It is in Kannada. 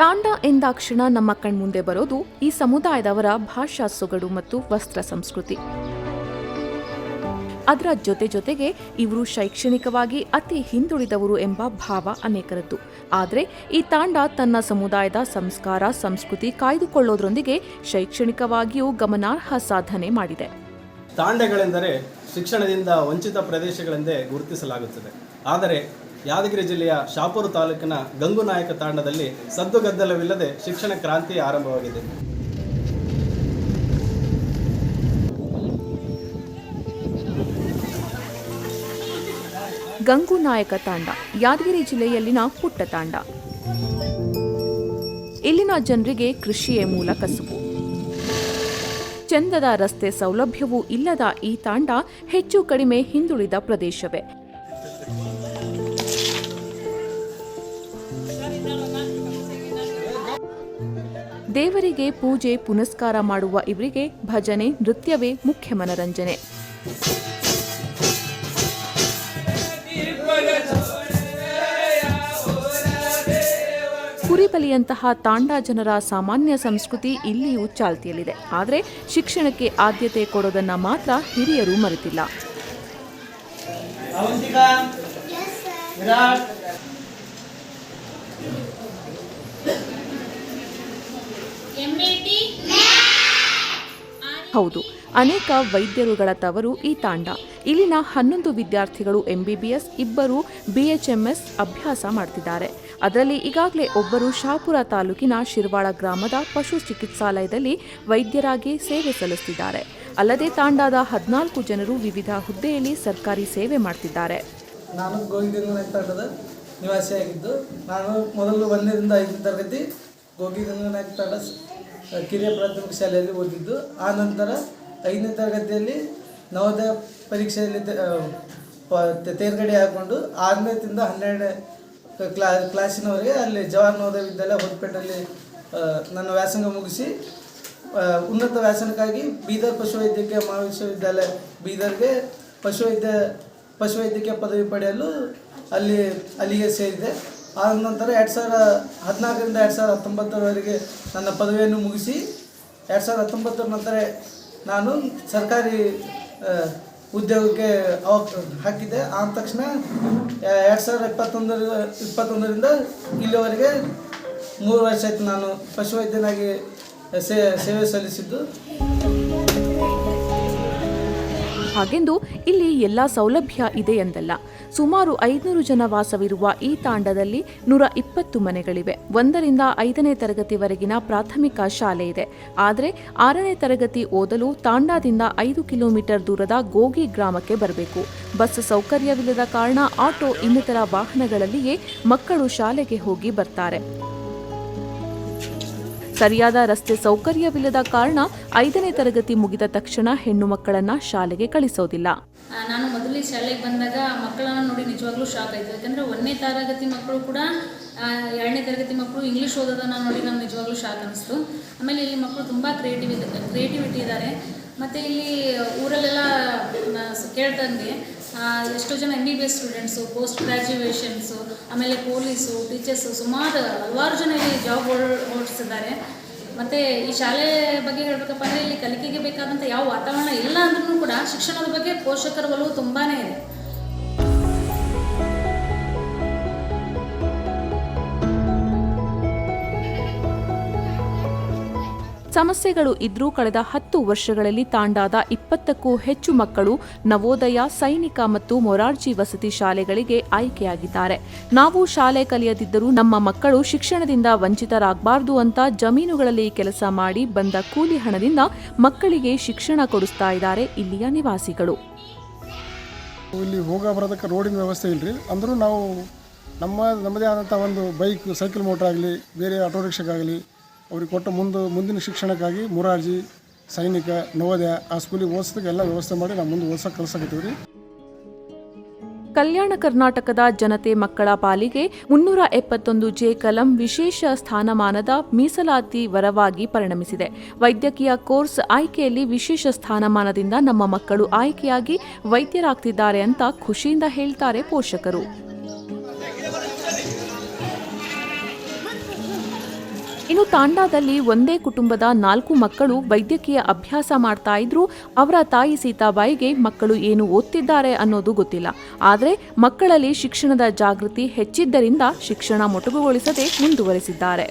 ತಾಂಡ ಎಂದಾಕ್ಷಣ ನಮ್ಮ ಕಣ್ಮುಂದೆ ಬರೋದು ಈ ಸಮುದಾಯದವರ ಭಾಷಾ ಸೊಗಡು ಮತ್ತು ವಸ್ತ್ರ ಸಂಸ್ಕೃತಿ. ಅದರ ಜೊತೆ ಜೊತೆಗೆ ಇವರು ಶೈಕ್ಷಣಿಕವಾಗಿ ಅತಿ ಹಿಂದುಳಿದವರು ಎಂಬ ಭಾವ ಅನೇಕರದ್ದು. ಆದರೆ ಈ ತಾಂಡ ತನ್ನ ಸಮುದಾಯದ ಸಂಸ್ಕಾರ, ಸಂಸ್ಕೃತಿ ಕಾಯ್ದುಕೊಳ್ಳೋದ್ರೊಂದಿಗೆ ಶೈಕ್ಷಣಿಕವಾಗಿಯೂ ಗಮನಾರ್ಹ ಸಾಧನೆ ಮಾಡಿದೆ. ತಾಂಡಗಳೆಂದರೆ ಶಿಕ್ಷಣದಿಂದ ವಂಚಿತ ಪ್ರದೇಶಗಳೆಂದೇ ಗುರುತಿಸಲಾಗುತ್ತದೆ. ಆದರೆ ಯಾದಗಿರಿ ಜಿಲ್ಲೆಯ ಶಾಪೂರು ತಾಲೂಕಿನ ಗಂಗುನಾಯಕ ತಾಂಡದಲ್ಲಿ ಸದ್ದುಗದ್ದಲವಿಲ್ಲದೆ ಶಿಕ್ಷಣ ಕ್ರಾಂತಿ ಆರಂಭವಾಗಿದೆ. ಗಂಗುನಾಯಕ ತಾಂಡ, ಯಾದಗಿರಿ ಜಿಲ್ಲೆಯಲ್ಲಿನ ಪುಟ್ಟ ತಾಂಡ. ಇಲ್ಲಿನ ಜನರಿಗೆ ಕೃಷಿಯೇ ಮೂಲ ಕಸುಬು. ಚಂದದ ರಸ್ತೆ ಸೌಲಭ್ಯವೂ ಇಲ್ಲದ ಈ ತಾಂಡ ಹೆಚ್ಚು ಕಡಿಮೆ ಹಿಂದುಳಿದ ಪ್ರದೇಶವೇ. ದೇವರಿಗೆ ಪೂಜೆ ಪುನಸ್ಕಾರ ಮಾಡುವ ಇವರಿಗೆ ಭಜನೆ ನೃತ್ಯವೇ ಮುಖ್ಯ ಮನರಂಜನೆ. ಕುರಿಬಲಿಯಂತಹ ತಾಂಡಾ ಜನರ ಸಾಮಾನ್ಯ ಸಂಸ್ಕೃತಿ ಇಲ್ಲಿಯೂ ಚಾಲ್ತಿಯಲ್ಲಿದೆ. ಆದರೆ ಶಿಕ್ಷಣಕ್ಕೆ ಆದ್ಯತೆ ಕೊಡೋದನ್ನ ಮಾತ್ರ ಹಿರಿಯರು ಮರೆತಿಲ್ಲ. ಹೌದು, ಅನೇಕ ವೈದ್ಯರುಗಳ ತವರು ಈ ತಾಂಡ. ಇಲ್ಲಿನ ಹನ್ನೊಂದು ವಿದ್ಯಾರ್ಥಿಗಳು ಎಂಬಿಬಿಎಸ್ ಇಬ್ಬರು ಬಿಎಚ್ಎಂಎಸ್ ಅಭ್ಯಾಸ ಮಾಡ್ತಿದ್ದಾರೆ. ಅದರಲ್ಲಿ ಈಗಾಗಲೇ ಒಬ್ಬರು ಶಾಪುರ ತಾಲೂಕಿನ ಶಿರ್ವಾಳ ಗ್ರಾಮದ ಪಶು ಚಿಕಿತ್ಸಾಲಯದಲ್ಲಿ ವೈದ್ಯರಾಗಿ ಸೇವೆ ಸಲ್ಲಿಸುತ್ತಿದ್ದಾರೆ ಅಲ್ಲದೆ ತಾಂಡಾದ ಹದಿನಾಲ್ಕು ಜನರು ವಿವಿಧ ಹುದ್ದೆಯಲ್ಲಿ ಸರ್ಕಾರಿ ಸೇವೆ ಮಾಡ್ತಿದ್ದಾರೆ. ನಾನು ಗೋವಿಂದ ನಿವಾಸಿಯಾಗಿದ್ದು, ನಾನು ಮೊದಲು ಒಂದರಿಂದ ಐದನೇ ತರಗತಿ ಗೋಗಿಗಂಗನಾಯಕ ತಂಡ ಕಿರಿಯ ಪ್ರಾಥಮಿಕ ಶಾಲೆಯಲ್ಲಿ ಓದಿದ್ದು. ಆ ನಂತರ ಐದನೇ ತರಗತಿಯಲ್ಲಿ ನವೋದಯ ಪರೀಕ್ಷೆಯಲ್ಲಿ ತೇರ್ಗಡೆ ಹಾಕ್ಕೊಂಡು ಆರನೇದಿಂದ ಹನ್ನೆರಡನೇ ಕ್ಲಾ, ಕ್ಲಾಸಿನವರೆಗೆ ಅಲ್ಲಿ ಜವಾಹರ್ ನವೋದಯ ವಿದ್ಯಾಲಯ ಹೊಸಪೇಟೆಯಲ್ಲಿ ನನ್ನ ವ್ಯಾಸಂಗ ಮುಗಿಸಿ ಉನ್ನತ ವ್ಯಾಸನಕ್ಕಾಗಿ ಬೀದರ್ ಪಶುವೈದ್ಯಕೀಯ ಮಹಾವಿಶ್ವವಿದ್ಯಾಲಯ ಬೀದರ್ಗೆ ಪಶುವೈದ್ಯ, ಪಶುವೈದ್ಯಕೀಯ ಪದವಿ ಪಡೆಯಲು ಅಲ್ಲಿ, ಅಲ್ಲಿಗೆ ಸೇರಿದೆ. ಆ ನಂತರ ಎರಡು ಸಾವಿರ ಹದಿನಾಲ್ಕರಿಂದ ಎರಡು ಸಾವಿರದ ಹತ್ತೊಂಬತ್ತರವರೆಗೆ ನನ್ನ ಪದವಿಯನ್ನು ಮುಗಿಸಿ ಎರಡು ಸಾವಿರದ ಹತ್ತೊಂಬತ್ತರ ನಂತರ ನಾನು ಸರ್ಕಾರಿ ಉದ್ಯೋಗಕ್ಕೆ ಅವ, ಹಾಕಿದ್ದೆ. ಆದ ತಕ್ಷಣ ಎರಡು ಸಾವಿರದ ಇಪ್ಪತ್ತೊಂದರ, ಇಪ್ಪತ್ತೊಂದರಿಂದ ಇಲ್ಲಿವರೆಗೆ ಮೂರು ವರ್ಷ ಆಯ್ತು ನಾನು ಪಶುವೈದ್ಯನಾಗಿ ಸೇವೆ ಸಲ್ಲಿಸಿದ್ದು. ಹಾಗೆಂದು ಇಲ್ಲಿ ಎಲ್ಲ ಸೌಲಭ್ಯ ಇದೆ ಎಂದಲ್ಲ. ಸುಮಾರು ಐದುನೂರು ಜನ ವಾಸವಿರುವ ಈ ತಾಂಡದಲ್ಲಿ ನೂರ ಇಪ್ಪತ್ತು ಮನೆಗಳಿವೆ. ಒಂದರಿಂದ ಐದನೇ ತರಗತಿವರೆಗಿನ ಪ್ರಾಥಮಿಕ ಶಾಲೆ ಇದೆ. ಆದರೆ ಆರನೇ ತರಗತಿ ಓದಲು ತಾಂಡಾದಿಂದ ಐದು ಕಿಲೋಮೀಟರ್ ದೂರದ ಗೋಗಿ ಗ್ರಾಮಕ್ಕೆ ಬರಬೇಕು. ಬಸ್ ಸೌಕರ್ಯವಿಲ್ಲದ ಕಾರಣ ಆಟೋ ಇನ್ನಿತರ ವಾಹನಗಳಲ್ಲಿಯೇ ಮಕ್ಕಳು ಶಾಲೆಗೆ ಹೋಗಿ ಬರ್ತಾರೆ. ಸರಿಯಾದ ರಸ್ತೆ ಸೌಕರ್ಯವಿಲ್ಲದ ಕಾರಣ ಐದನೇ ತರಗತಿ ಮುಗಿದ ತಕ್ಷಣ ಹೆಣ್ಣು ಮಕ್ಕಳನ್ನ ಶಾಲೆಗೆ ಕಳಿಸೋದಿಲ್ಲ. ನಾನು ಮೊದಲೇ ಶಾಲೆಗೆ ಬಂದಾಗ ಮಕ್ಕಳನ್ನ ನೋಡಿ ನಿಜವಾಗ್ಲೂ ಶಾಕ್ ಆಯಿತು. ಯಾಕಂದರೆ ಒಂದನೇ ತರಗತಿ ಮಕ್ಕಳು ಕೂಡ ಎರಡನೇ ತರಗತಿ ಮಕ್ಕಳು ಇಂಗ್ಲೀಷ್ ಓದೋದನ್ನ ನೋಡಿ ನಮ್ಗೆ ನಿಜವಾಗ್ಲೂ ಶಾಕ್ ಅನಿಸ್ತು. ಆಮೇಲೆ ಇಲ್ಲಿ ಮಕ್ಕಳು ತುಂಬ ಕ್ರಿಯೇಟಿವ್ ಕ್ರಿಯೇಟಿವಿಟಿ ಇದ್ದಾರೆ. ಮತ್ತು ಇಲ್ಲಿ ಊರಲ್ಲೆಲ್ಲ ಕೇಳ್ದಂಗೆ ಎಷ್ಟೋ ಜನ M B B S students post graduations ಆಮೇಲೆ ಪೊಲೀಸು ಟೀಚರ್ಸು ಸುಮಾರು ಹಲವಾರು ಜನ ಇಲ್ಲಿ ಜಾಬ್ ಓಡಿಸಿದ್ದಾರೆ. ಮತ್ತು ಈ ಶಾಲೆ ಬಗ್ಗೆ ಹೇಳಬೇಕಪ್ಪ ಅಂದರೆ ಇಲ್ಲಿ ಕಲಿಕೆಗೆ ಬೇಕಾದಂಥ ಯಾವ ವಾತಾವರಣ ಇಲ್ಲ ಅಂದ್ರೂ ಕೂಡ ಶಿಕ್ಷಣದ ಬಗ್ಗೆ ಪೋಷಕರ ಒಲವು ತುಂಬಾ ಇದೆ. ಸಮಸ್ಯೆಗಳು ಇದ್ರೂ ಕಳೆದ ಹತ್ತು ವರ್ಷಗಳಲ್ಲಿ ತಾಂಡಾದ ಇಪ್ಪತ್ತಕ್ಕೂ ಹೆಚ್ಚು ಮಕ್ಕಳು ನವೋದಯ, ಸೈನಿಕ ಮತ್ತು ಮೊರಾರ್ಜಿ ವಸತಿ ಶಾಲೆಗಳಿಗೆ ಆಯ್ಕೆಯಾಗಿದ್ದಾರೆ. ನಾವು ಶಾಲೆ ಕಲಿಯದಿದ್ದರೂ ನಮ್ಮ ಮಕ್ಕಳು ಶಿಕ್ಷಣದಿಂದ ವಂಚಿತರಾಗಬಾರದು ಅಂತ ಜಮೀನುಗಳಲ್ಲಿ ಕೆಲಸ ಮಾಡಿ ಬಂದ ಕೂಲಿ ಹಣದಿಂದ ಮಕ್ಕಳಿಗೆ ಶಿಕ್ಷಣ ಕೊಡಿಸ್ತಾ ಇದ್ದಾರೆ ಇಲ್ಲಿಯ ನಿವಾಸಿಗಳು. ಇಲ್ಲಿ ಹೋಗ ಬರೋದಕ್ಕೆ ರೋಡಿನ ವ್ಯವಸ್ಥೆ ಇಲ್ಲರಿ ಅಂದರೂ ನಾವು ನಮ್ಮ, ನಮ್ಮದೇ ಆದಂಥ ಒಂದು ಬೈಕ್, ಸೈಕಲ್ ಮೋಟ್ರ್ ಆಗಲಿ, ಬೇರೆ ಆಟೋ ರಿಕ್ಷಾಗಾಗಲಿ ಅವ್ರಿಗೆ ಕೊಟ್ಟ ಮುಂದೆ ಮುಂದಿನ ಶಿಕ್ಷಣಕ್ಕಾಗಿ ಮುರಾರ್ಜಿ, ಸೈನಿಕ, ನವೋದಯ, ಆ ಸ್ಕೂಲಿಗೆ ಓದಿಸೋದಕ್ಕೆ ಎಲ್ಲ ವ್ಯವಸ್ಥೆ ಮಾಡಿ ನಾವು ಮುಂದೆ ಓದ್ಸೋಕೆ ಕಳ್ಸಕತ್ತೀವಿ ರೀ ಕಲ್ಯಾಣ ಕರ್ನಾಟಕದ ಜನತೆ ಮಕ್ಕಳ ಪಾಲಿಗೆ ಮುನ್ನೂರ ಎಪ್ಪತ್ತೊಂದು ಜೆ ಕಲಂ ವಿಶೇಷ ಸ್ಥಾನಮಾನದ ಮೀಸಲಾತಿ ವರವಾಗಿ ಪರಿಣಮಿಸಿದೆ. ವೈದ್ಯಕೀಯ ಕೋರ್ಸ್ ಆಯ್ಕೆಯಲ್ಲಿ ವಿಶೇಷ ಸ್ಥಾನಮಾನದಿಂದ ನಮ್ಮ ಮಕ್ಕಳು ಆಯ್ಕೆಯಾಗಿ ವೈದ್ಯರಾಗ್ತಿದ್ದಾರೆ ಅಂತ ಖುಷಿಯಿಂದ ಹೇಳ್ತಾರೆ ಪೋಷಕರು. ಇನ್ನು ತಾಂಡಾದಲ್ಲಿ ಒಂದೇ ಕುಟುಂಬದ ನಾಲ್ಕು ಮಕ್ಕಳು ವೈದ್ಯಕೀಯ ಅಭ್ಯಾಸ ಮಾಡ್ತಾ ಇದ್ರು, ಅವರ ತಾಯಿ ಸೀತಾಬಾಯಿಗೆ ಮಕ್ಕಳು ಏನು ಓದ್ತಿದ್ದಾರೆ ಅನ್ನೋದು ಗೊತ್ತಿಲ್ಲ. ಆದರೆ ಮಕ್ಕಳಲ್ಲಿ ಶಿಕ್ಷಣದ ಜಾಗೃತಿ ಹೆಚ್ಚಿದ್ದರಿಂದ ಶಿಕ್ಷಣ ಮೊಟಕುಗೊಳಿಸದೆ ಮುಂದುವರೆಸಿದ್ದಾರೆ.